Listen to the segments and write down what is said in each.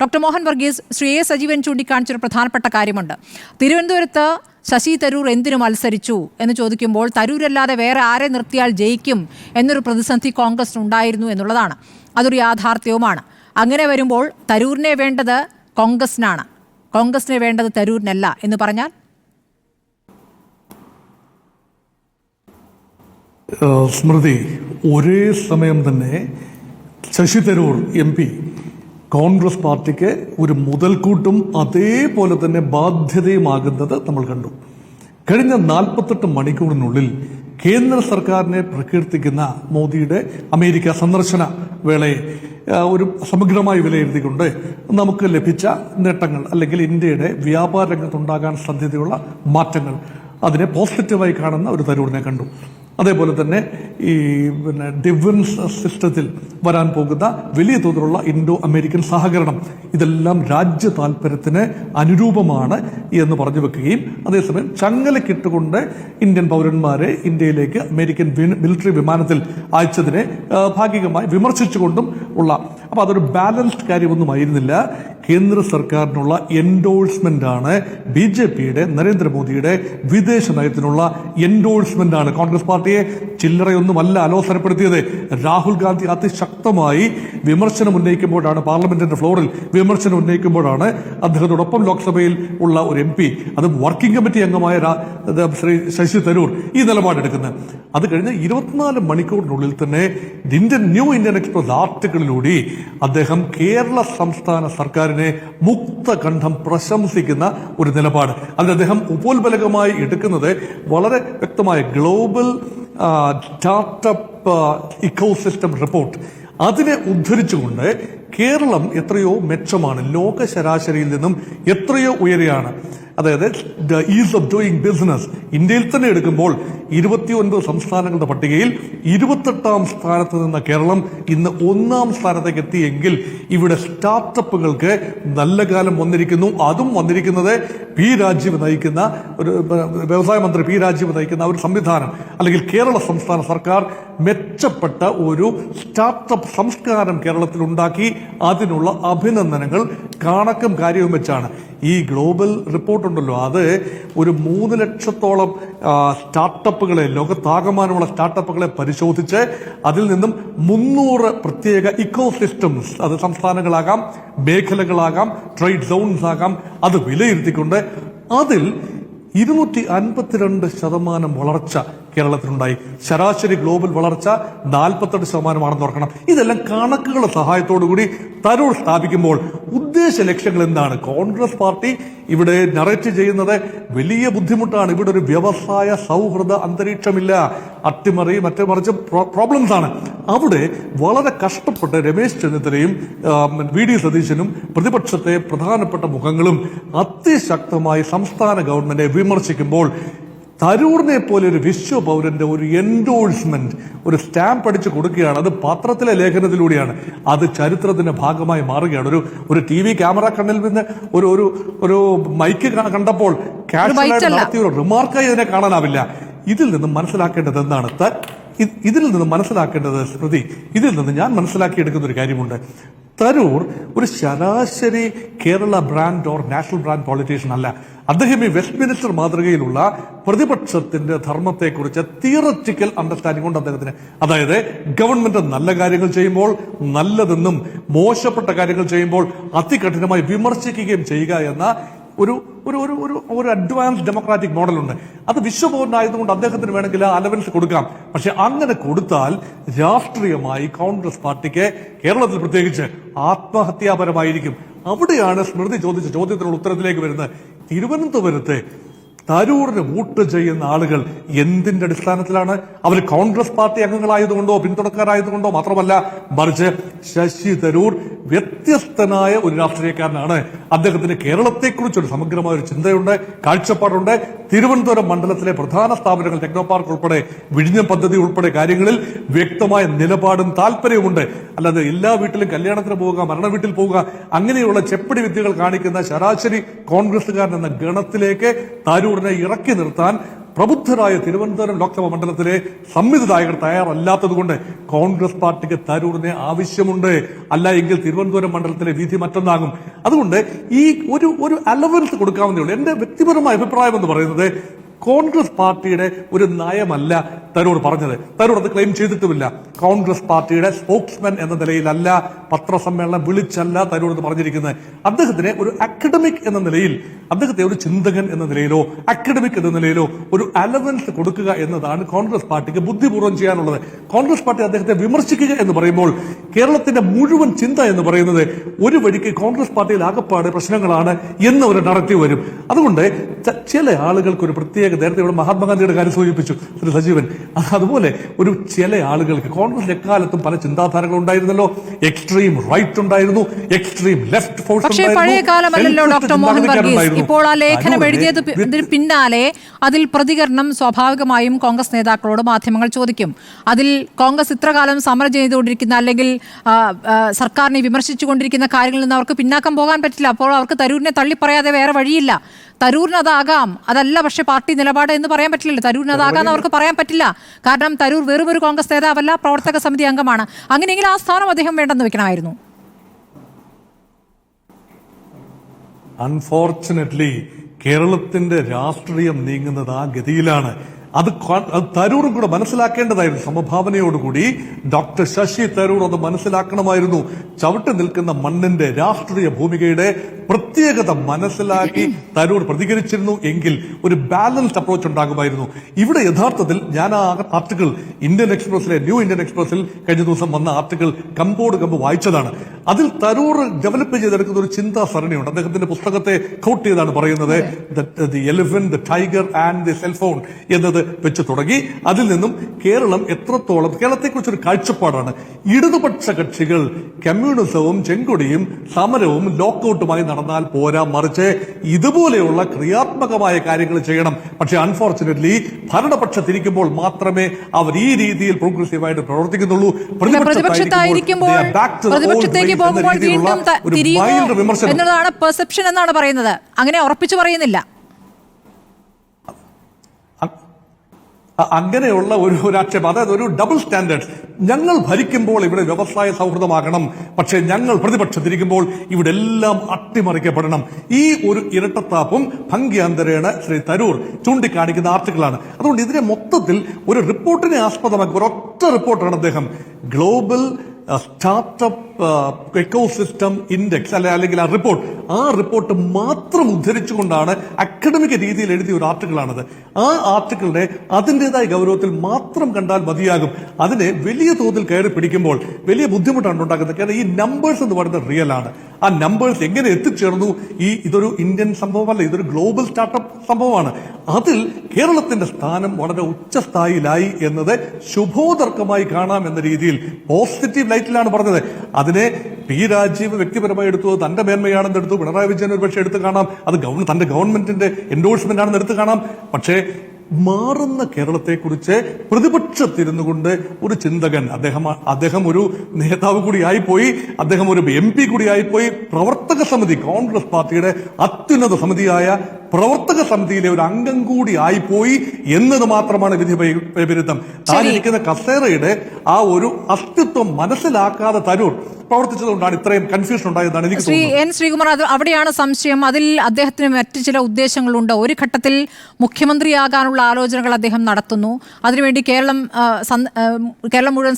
Doctor Mohan Varghese Shri A Sajeevan ചൂണ്ടിക്കാണിച്ചൊരു പ്രധാനപ്പെട്ട കാര്യമുണ്ട്. തിരുവനന്തപുരത്ത് ശശി തരൂർ എന്തിനു മത്സരിച്ചു എന്ന് ചോദിക്കുമ്പോൾ തരൂരല്ലാതെ വേറെ ആരെ നിർത്തിയാൽ ജയിക്കും എന്നൊരു പ്രതിസന്ധി കോൺഗ്രസ് ഉണ്ടായിരുന്നു എന്നുള്ളതാണ്. അതൊരു യാഥാർത്ഥ്യവുമാണ്. അങ്ങനെ വരുമ്പോൾ തരൂരിനെ വേണ്ടത് കോൺഗ്രസിനാണ്. കോൺഗ്രസിനെ വേണ്ടത് തരൂരിനല്ല എന്ന് പറഞ്ഞാൽ? സ്മൃതി ഒരേ സമയം തന്നെ ശശി തരൂർ എം പി കോൺഗ്രസ് പാർട്ടിക്ക് ഒരു മുതൽക്കൂട്ടും അതേപോലെ തന്നെ ബാധ്യതയുമാകുന്നത് നമ്മൾ കണ്ടു. കഴിഞ്ഞ നാൽപ്പത്തെട്ട് മണിക്കൂറിനുള്ളിൽ കേന്ദ്ര സർക്കാരിനെ പ്രകീർത്തിക്കുന്ന മോദിയുടെ അമേരിക്ക സന്ദർശന വേളയെ ഒരു സമഗ്രമായി വിലയിരുത്തിക്കൊണ്ട് നമുക്ക് ലഭിച്ച നേട്ടങ്ങൾ അല്ലെങ്കിൽ ഇന്ത്യയുടെ വ്യാപാര രംഗത്തുണ്ടാകാൻ സാധ്യതയുള്ള മാറ്റങ്ങൾ അതിനെ പോസിറ്റീവായി കാണുന്ന ഒരു തരൂരിനെ കണ്ടു. അതേപോലെ തന്നെ ഈ പിന്നെ ഡിഫൻസ് സിസ്റ്റത്തിൽ വരാൻ പോകുന്ന വലിയ തോതിലുള്ള ഇൻഡോ അമേരിക്കൻ സഹകരണം. ഇതെല്ലാം രാജ്യ താല്പര്യത്തിന് അനുരൂപമാണ് എന്ന് പറഞ്ഞു വെക്കുകയും അതേസമയം ചങ്ങലക്കിട്ടുകൊണ്ട് ഇന്ത്യൻ പൗരന്മാരെ ഇന്ത്യയിലേക്ക് അമേരിക്കൻ മിലിറ്ററി വിമാനത്തിൽ അയച്ചതിനെ ഭാഗികമായി വിമർശിച്ചുകൊണ്ടും ഉള്ള. അപ്പോൾ അതൊരു ബാലൻസ്ഡ് കാര്യമൊന്നുമായിരുന്നില്ല കേന്ദ്ര സർക്കാരിനുള്ള എൻഡോഴ്സ്മെന്റ് ആണ് ബി ജെ പിയുടെ നരേന്ദ്രമോദിയുടെ വിദേശ നയത്തിനുള്ള എൻഡോഴ്സ്മെന്റ് ആണ്. കോൺഗ്രസ് പാർട്ടിയെ ചില്ലറയൊന്നുമല്ല അലോസരപ്പെടുത്തിയത്. രാഹുൽ ഗാന്ധി അതിശക്തമായി വിമർശനം ഉന്നയിക്കുമ്പോഴാണ് പാർലമെന്റിന്റെ ഫ്ലോറിൽ വിമർശനം ഉന്നയിക്കുമ്പോഴാണ് അദ്ദേഹത്തോടൊപ്പം ലോക്സഭയിൽ ഉള്ള ഒരു എം പി അത് വർക്കിംഗ് കമ്മിറ്റി അംഗമായ ശ്രീ ശശി തരൂർ ഈ നിലപാടെടുക്കുന്നത്. അത് കഴിഞ്ഞ് ഇരുപത്തിനാല് മണിക്കൂറിനുള്ളിൽ തന്നെ ഇന്ത്യൻ ന്യൂ ഇന്ത്യൻ എക്സ്പ്രസ് ആർട്ടിക്കിളിലൂടെ അദ്ദേഹം കേരള സംസ്ഥാന സർക്കാരിനെ മുക്തകണ്ഠം പ്രശംസിക്കുന്ന ഒരു നിലപാട്. അതിൽ അദ്ദേഹം ഉപോത്ബലകമായി എടുക്കുന്നത് വളരെ വ്യക്തമായ ഗ്ലോബൽ സ്റ്റാർട്ടപ്പ് ഇക്കോസിസ്റ്റം റിപ്പോർട്ട്. അതിനെ ഉദ്ധരിച്ചുകൊണ്ട് കേരളം എത്രയോ മെച്ചമാണ്. ലോക ശരാശരിയിൽ നിന്നും എത്രയോ ഉയരെയാണ്. അതായത് the ease of doing business ഇന്ത്യയിൽ തന്നെ എടുക്കുമ്പോൾ ഇരുപത്തിയൊൻപത് സംസ്ഥാനങ്ങളുടെ പട്ടികയിൽ ഇരുപത്തെട്ടാം സ്ഥാനത്ത് നിന്ന കേരളം ഇന്ന് ഒന്നാം സ്ഥാനത്തേക്ക് എത്തിയെങ്കിൽ ഇവിടെ സ്റ്റാർട്ടപ്പുകൾക്ക് നല്ല കാലം വന്നിരിക്കുന്നു. അതും വന്നിരിക്കുന്നത് പി രാജീവ് നയിക്കുന്ന ഒരു വ്യവസായ മന്ത്രി പി രാജീവ് നയിക്കുന്ന ഒരു സംവിധാനം. അല്ലെങ്കിൽ കേരള സംസ്ഥാന സർക്കാർ മെച്ചപ്പെട്ട ഒരു സ്റ്റാർട്ടപ്പ് സംസ്കാരം കേരളത്തിൽ ഉണ്ടാക്കി അതിനുള്ള അഭിനന്ദനങ്ങൾ കാണക്കും കാര്യവും വെച്ചാണ്. ഈ ഗ്ലോബൽ റിപ്പോർട്ടുണ്ടല്ലോ. അത് ഒരു മൂന്ന് ലക്ഷത്തോളം സ്റ്റാർട്ടപ്പുകളെ ലോകത്താകമാനമുള്ള സ്റ്റാർട്ടപ്പുകളെ പരിശോധിച്ച് അതിൽ നിന്നും മുന്നൂറ് പ്രത്യേക ഇക്കോ സിസ്റ്റംസ് അത് സംസ്ഥാനങ്ങളാകാം മേഖലകളാകാം ട്രേഡ് സോൺസ് ആകാം അത് വിലയിരുത്തിക്കൊണ്ട് അതിൽ ഇരുന്നൂറ്റി അൻപത്തിരണ്ട് ശതമാനം വളർച്ച കേരളത്തിലുണ്ടായി. ശരാശരി ഗ്ലോബൽ വളർച്ച നാൽപ്പത്തെട്ട് ശതമാനമാണെന്ന് ഓർക്കണം. ഇതെല്ലാം കണക്കുകളുടെ സഹായത്തോടു കൂടി തരൂർ സ്ഥാപിക്കുമ്പോൾ ഉദ്ദേശ ലക്ഷ്യങ്ങൾ എന്താണ്? കോൺഗ്രസ് പാർട്ടി ഇവിടെ നറേറ്റ് ചെയ്യുന്നത് വലിയ ബുദ്ധിമുട്ടാണ്. ഇവിടെ ഒരു വ്യവസായ സൗഹൃദ അന്തരീക്ഷമില്ല. അട്ടിമറി മറ്റേ മറിച്ച് പ്രോബ്ലംസ് ആണ്. അവിടെ വളരെ കഷ്ടപ്പെട്ട് രമേശ് ചെന്നിത്തലയും വി ഡി സതീശനും പ്രതിപക്ഷത്തെ പ്രധാനപ്പെട്ട മുഖങ്ങളും അതിശക്തമായി സംസ്ഥാന ഗവൺമെന്റിനെ വിമർശിക്കുമ്പോൾ തരൂറിനെ പോലെ ഒരു വിശ്വ പൗരന്റെ ഒരു എൻഡോഴ്സ്മെന്റ് ഒരു സ്റ്റാമ്പ് അടിച്ച് കൊടുക്കുകയാണ്. അത് പത്രത്തിലെ ലേഖനത്തിലൂടെയാണ്. അത് ചരിത്രത്തിന്റെ ഭാഗമായി മാറുകയാണ്. ഒരു ഒരു ടി വി ക്യാമറ കണ്ണിൽ നിന്ന് ഒരു ഒരു ഒരു മൈക്ക് കണ്ടപ്പോൾ കാഷ്വലായിട്ട്. നടത്തിയ ഒരു റിമാർക്കായി ഇതിനെ കാണാനാവില്ല. ഇതിൽ നിന്ന് മനസ്സിലാക്കേണ്ടത് എന്താണ്? ഇതിൽ നിന്ന് മനസ്സിലാക്കേണ്ടത് സ്മൃതി ഇതിൽ നിന്ന് ഞാൻ മനസ്സിലാക്കിയെടുക്കുന്ന ഒരു കാര്യമുണ്ട്. തരൂർ ഒരു ശരാശരി Kerala brand or national brand politician അല്ല. അദ്ദേഹം ഈ വെസ്റ്റ് മിനിസ്റ്റർ മാതൃകയിലുള്ള പ്രതിപക്ഷത്തിന്റെ ധർമ്മത്തെക്കുറിച്ച് തിയററ്റിക്കൽ അണ്ടർസ്റ്റാൻഡിംഗ് ഉണ്ട് അദ്ദേഹത്തിന്. അതായത് ഗവൺമെന്റ് നല്ല കാര്യങ്ങൾ ചെയ്യുമ്പോൾ നല്ലതെന്നും മോശപ്പെട്ട കാര്യങ്ങൾ ചെയ്യുമ്പോൾ അതികഠിനമായി വിമർശിക്കുകയും ചെയ്യുക എന്ന ഒരു ഒരു ഒരു ഒരു ഒരു അഡ്വാൻസ് ഡെമോക്രാറ്റിക് മോഡലുണ്ട് അത് വിശ്വപൗരനായതുകൊണ്ട് അദ്ദേഹത്തിന് വേണമെങ്കിൽ ആ അലവൻസ് കൊടുക്കാം. പക്ഷെ അങ്ങനെ കൊടുത്താൽ രാഷ്ട്രീയമായി കോൺഗ്രസ് പാർട്ടിക്ക് കേരളത്തിൽ പ്രത്യേകിച്ച് ആത്മഹത്യാപരമായിരിക്കും. അവിടെയാണ് സ്മൃതി ചോദിച്ച ചോദ്യത്തിനുള്ള ഉത്തരത്തിലേക്ക് വരുന്നത്. തിരുവനന്തപുരത്തെ തരൂറിന് വോട്ട് ചെയ്യുന്ന ആളുകൾ എന്തിന്റെ അടിസ്ഥാനത്തിലാണ്? അവർ കോൺഗ്രസ് പാർട്ടി അംഗങ്ങളായതുകൊണ്ടോ പിന്തുണക്കാരായതുകൊണ്ടോ മാത്രമല്ല മറിച്ച് ശശി തരൂർ വ്യത്യസ്തനായ ഒരു രാഷ്ട്രീയക്കാരനാണ്. അദ്ദേഹത്തിന് കേരളത്തെക്കുറിച്ച് ഒരു സമഗ്രമായ ഒരു ചിന്തയുണ്ട് കാഴ്ചപ്പാടുണ്ട്. തിരുവനന്തപുരം മണ്ഡലത്തിലെ പ്രധാന സ്ഥാപനങ്ങൾ ടെക്നോ പാർക്ക് ഉൾപ്പെടെ വിഴിഞ്ഞം പദ്ധതി ഉൾപ്പെടെ കാര്യങ്ങളിൽ വ്യക്തമായ നിലപാടും താല്പര്യവുമുണ്ട്. അല്ലാതെ എല്ലാ വീട്ടിലും കല്യാണത്തിന് പോവുക മരണ വീട്ടിൽ പോവുക അങ്ങനെയുള്ള ചെപ്പടി വിദ്യകൾ കാണിക്കുന്ന ശരാശരി കോൺഗ്രസുകാരൻ എന്ന ഗണത്തിലേക്ക് താരൂറിനെ ഇറക്കി നിർത്താൻ പ്രബുദ്ധരായ തിരുവനന്തപുരം ലോക്സഭാ മണ്ഡലത്തിലെ സംവിധായകർ തയ്യാറല്ലാത്തത് കൊണ്ട് കോൺഗ്രസ് പാർട്ടിക്ക് തരൂരിനെ ആവശ്യമുണ്ട്. അല്ല എങ്കിൽ തിരുവനന്തപുരം മണ്ഡലത്തിലെ വിധി മറ്റൊന്നാകും. അതുകൊണ്ട് ഈ ഒരു ഒരു അലവൻസ് കൊടുക്കാവുന്നേ ഉള്ളൂ. എന്റെ വ്യക്തിപരമായ അഭിപ്രായം എന്ന് പറയുന്നത് കോൺഗ്രസ് പാർട്ടിയുടെ ഒരു നയമല്ല തരൂർ പറഞ്ഞത്. തരൂർ അത് ക്ലെയിം ചെയ്തിട്ടുമില്ല. കോൺഗ്രസ് പാർട്ടിയുടെ സ്പോക്സ്മാൻ എന്ന നിലയിലല്ല പത്രസമ്മേളനം വിളിച്ചല്ല തരൂർ എന്ന് പറഞ്ഞിരിക്കുന്നത്. അദ്ദേഹത്തിന് ഒരു അക്കഡമിക് എന്ന നിലയിൽ അദ്ദേഹത്തെ ഒരു ചിന്തകൻ എന്ന നിലയിലോ അക്കഡമിക് എന്ന നിലയിലോ ഒരു അലവൻസ് കൊടുക്കുക എന്നതാണ് കോൺഗ്രസ് പാർട്ടിക്ക് ബുദ്ധിപൂർവം ചെയ്യാനുള്ളത്. കോൺഗ്രസ് പാർട്ടി അദ്ദേഹത്തെ വിമർശിക്കുക എന്ന് പറയുമ്പോൾ കേരളത്തിന്റെ മുഴുവൻ ചിന്ത എന്ന് പറയുന്നത് ഒരു വഴിക്ക് കോൺഗ്രസ് പാർട്ടിയിൽ ആകപ്പാട് പ്രശ്നങ്ങളാണ് എന്ന ഒരു നടത്തി വരും. അതുകൊണ്ട് ചില ആളുകൾക്ക് ഒരു പ്രത്യേക നേരത്തെ ഇവിടെ മഹാത്മാഗാന്ധിയുടെ കാര്യം സൂചിപ്പിച്ചു ശ്രീ സജീവൻ. അതുപോലെ ഒരു ചില ആളുകൾക്ക് കോൺഗ്രസ് എക്കാലത്തും പല ചിന്താധാരകൾ ഉണ്ടായിരുന്നല്ലോ. എക്സ്ട്രീം റൈറ്റ് ഉണ്ടായിരുന്നു. എക്സ്ട്രീം ലെഫ്റ്റ് ഫോഴ്സ് പക്ഷേ ഇപ്പോൾ ആ ലേഖനം എഴുതിയത് പിന്നാലെ അതിൽ പ്രതികരണം സ്വാഭാവികമായും കോൺഗ്രസ് നേതാക്കളോട് മാധ്യമങ്ങൾ ചോദിക്കും. അതിൽ കോൺഗ്രസ് ഇത്രകാലം സമരം ചെയ്തുകൊണ്ടിരിക്കുന്ന അല്ലെങ്കിൽ സർക്കാരിനെ വിമർശിച്ചുകൊണ്ടിരിക്കുന്ന കാര്യങ്ങളിൽ നിന്ന് അവർക്ക് പിന്നാക്കം പോകാൻ പറ്റില്ല. അപ്പോൾ അവർക്ക് തരൂരിനെ തള്ളിപ്പറയാതെ വേറെ വഴിയില്ല. തരൂരിന് അതാകാം. അതല്ല പക്ഷേ പാർട്ടി നിലപാട് എന്ന് പറയാൻ പറ്റില്ലല്ലോ. തരൂരിന് അതാകാം എന്ന് അവർക്ക് പറയാൻ പറ്റില്ല. കാരണം തരൂർ വെറുമൊരു കോൺഗ്രസ് നേതാവല്ല പ്രവർത്തക സമിതി അംഗമാണ്. അങ്ങനെയെങ്കിൽ ആ സ്ഥാനം അദ്ദേഹം വേണ്ടെന്ന് വെക്കണമായിരുന്നു. അൺഫോർച്ചുനേറ്റ്ലി കേരളത്തിന്റെ രാഷ്ട്രീയം നീങ്ങുന്നത് ആ ഗതിയിലാണ്. അത് തരൂർ അത് തരൂറും കൂടെ മനസ്സിലാക്കേണ്ടതായിരുന്നു സമഭാവനയോടുകൂടി. ഡോക്ടർ ശശി തരൂർ അത് മനസ്സിലാക്കണമായിരുന്നു. ചവിട്ടി നിൽക്കുന്ന മണ്ണിന്റെ രാഷ്ട്രീയ ഭൂമികയുടെ പ്രത്യേകത മനസ്സിലാക്കി തരൂർ പ്രതികരിച്ചിരുന്നു എങ്കിൽ ഒരു ബാലൻസ്ഡ് അപ്രോച്ച് ഉണ്ടാകുമായിരുന്നു. ഇവിടെ യഥാർത്ഥത്തിൽ ഞാൻ ആ ആർട്ടിക്കിൾ ഇന്ത്യൻ എക്സ്പ്രസിലെ ന്യൂ ഇന്ത്യൻ എക്സ്പ്രസിൽ കഴിഞ്ഞ ദിവസം വന്ന ആർട്ടിക്കിൾ കമ്പോട് കമ്പ് വായിച്ചതാണ്. അതിൽ തരൂർ ഡെവലപ്പ് ചെയ്തെടുക്കുന്ന ഒരു ചിന്താ സരണിയുണ്ട് അദ്ദേഹത്തിന്റെ പുസ്തകത്തെ കോട്ട് ചെയ്താണ് പറയുന്നത്. The elephant the tiger and the cellphone എന്നത് വെച്ച് തുടങ്ങി അതിൽ നിന്നും കേരളം എത്രത്തോളം കേരളത്തെക്കുറിച്ചൊരു കാഴ്ചപ്പാടാണ്. ഇടതുപക്ഷ കക്ഷികൾ കമ്മ്യൂണിസവും ചെങ്കൊടിയും സമരവും ലോക്കൌട്ടുമായി നടന്നാൽ പോരാ മറിച്ച് ഇതുപോലെയുള്ള ക്രിയാത്മകമായ കാര്യങ്ങൾ ചെയ്യണം. പക്ഷെ അൺഫോർച്ചുനേറ്റ്ലി ഭരണപക്ഷത്തിരിക്കുമ്പോൾ മാത്രമേ അവർ ഈ രീതിയിൽ പ്രോഗ്രസീവായിട്ട് പ്രവർത്തിക്കുന്നുള്ളൂ. പ്രതിപക്ഷത്തായിരിക്കുമ്പോൾ വിമർശനം. എന്നതാണ് പെർസെപ്ഷൻ എന്നാണ് പറയുന്നത്. അങ്ങനെ ഉറപ്പിച്ചു പറയുന്നില്ല. അങ്ങനെയുള്ള ഒരു ഒരാക്ഷേപം അതായത് ഒരു ഡബിൾ സ്റ്റാൻഡേർഡ് ഞങ്ങൾ ഭരിക്കുമ്പോൾ ഇവിടെ വ്യവസായ സൗഹൃദമാകണം. പക്ഷേ ഞങ്ങൾ പ്രതിപക്ഷത്തിരിക്കുമ്പോൾ ഇവിടെ എല്ലാം അട്ടിമറിക്കപ്പെടണം. ഈ ഒരു ഇരട്ടത്താപ്പും ഭംഗ്യാന്തരേണ ശ്രീ തരൂർ ചൂണ്ടിക്കാണിക്കുന്ന ആർട്ടിക്കിളാണ്. അതുകൊണ്ട് ഇതിനെ മൊത്തത്തിൽ ഒരു റിപ്പോർട്ടിനെ ആസ്പദമാക്കി. ഒരൊറ്റ റിപ്പോർട്ടാണ് അദ്ദേഹം. ഗ്ലോബൽ സ്റ്റാർട്ടപ്പ് എക്കോസിസ്റ്റം ഇൻഡെക്സ് അല്ലെ അല്ലെങ്കിൽ ആ റിപ്പോർട്ട് ആ റിപ്പോർട്ട് മാത്രം ഉദ്ധരിച്ചുകൊണ്ടാണ് അക്കാഡമിക് രീതിയിൽ എഴുതിയ ഒരു ആർട്ടിക്കിളാണത് ആ ആർട്ടിക്കിളിനെ അതിന്റെതായ ഗൗരവത്തിൽ മാത്രം കണ്ടാൽ മതിയാകും. അതിനെ വലിയ തോതിൽ കയറി പിടിക്കുമ്പോൾ വലിയ ബുദ്ധിമുട്ടാണ് ഉണ്ടാക്കുന്നത്. കാരണം ഈ നമ്പേഴ്സ് എന്ന് പറയുന്നത് റിയൽ ആണ്. ആ നമ്പേഴ്സ് എങ്ങനെ എത്തിച്ചേർന്നു? ഈ ഇതൊരു ഇന്ത്യൻ സംഭവമല്ല ഇതൊരു ഗ്ലോബൽ സ്റ്റാർട്ടപ്പ് സംഭവമാണ്. അതിൽ കേരളത്തിന്റെ സ്ഥാനം വളരെ ഉച്ചസ്ഥായിലായി എന്നത് ശുഭോദർക്കമായി കാണാം എന്ന രീതിയിൽ പോസിറ്റീവ് ലൈറ്റിലാണ് പറഞ്ഞത്. അതിനെ പി രാജീവ് വ്യക്തിപരമായി എടുത്തു തന്റെ മേന്മയാണെന്ന് എടുത്തു പിണറായി വിജയൻ ഒരു പക്ഷേ എടുത്തു കാണാം. അത് തന്റെ ഗവൺമെന്റിന്റെ എൻഡോഴ്സ്മെന്റ് ആണെന്ന് എടുത്തു കാണാം. പക്ഷേ മാറുന്ന കേരളത്തെക്കുറിച്ച് പ്രതിപക്ഷത്തിരുന്നു കൊണ്ട് ഒരു ചിന്തകൻ അദ്ദേഹം അദ്ദേഹം ഒരു നേതാവ് കൂടിയായിപ്പോയി അദ്ദേഹം ഒരു എം പി കൂടിയായി പോയി പ്രവർത്തക സമിതി കോൺഗ്രസ് പാർട്ടിയുടെ അത്യുന്നത സമിതിയായ പ്രവർത്തക സമിതിയിലെ ഒരു അംഗം കൂടി ആയിപ്പോയി എന്നത് മാത്രമാണ് വിധി വിപരീതം താനിരിക്കുന്ന കസേറയുടെ ആ ഒരു അസ്തിത്വം മനസ്സിലാക്കാതെ തരൂർ പ്രവർത്തിച്ചതുകൊണ്ടാണ് ഇത്രയും കൺഫ്യൂഷൻ ഉണ്ടായതെന്നാണ് എനിക്ക് ശ്രീ എൻ ശ്രീകുമാർ അത് അവിടെയാണ് സംശയം. അതിൽ അദ്ദേഹത്തിന് മറ്റ് ചില ഉദ്ദേശങ്ങളുണ്ട്. ഒരു ഘട്ടത്തിൽ മുഖ്യമന്ത്രിയാകാനുള്ള ആലോചനകൾ അദ്ദേഹം നടത്തുന്നു. അതിനുവേണ്ടി കേരളം കേരളം മുഴുവൻ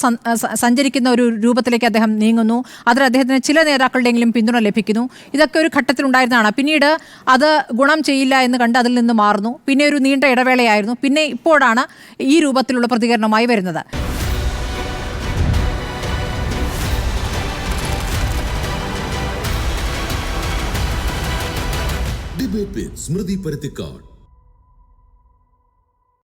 സഞ്ചരിക്കുന്ന ഒരു രൂപത്തിലേക്ക് അദ്ദേഹം നീങ്ങുന്നു. അതിൽ അദ്ദേഹത്തിന് ചില നേതാക്കളുടെയെങ്കിലും പിന്തുണ ലഭിക്കുന്നു. ഇതൊക്കെ ഒരു ഘട്ടത്തിൽ ഉണ്ടായിരുന്നതാണ്. പിന്നീട് അത് ഗുണം ചെയ്യില്ല എന്ന് കണ്ട് അതിൽ നിന്ന് മാറുന്നു. പിന്നെ ഒരു നീണ്ട ഇടവേളയായിരുന്നു. പിന്നെ ഇപ്പോഴാണ് ഈ രൂപത്തിലുള്ള പ്രതികരണമായി വരുന്നത്. वे स्मृति परितिकाड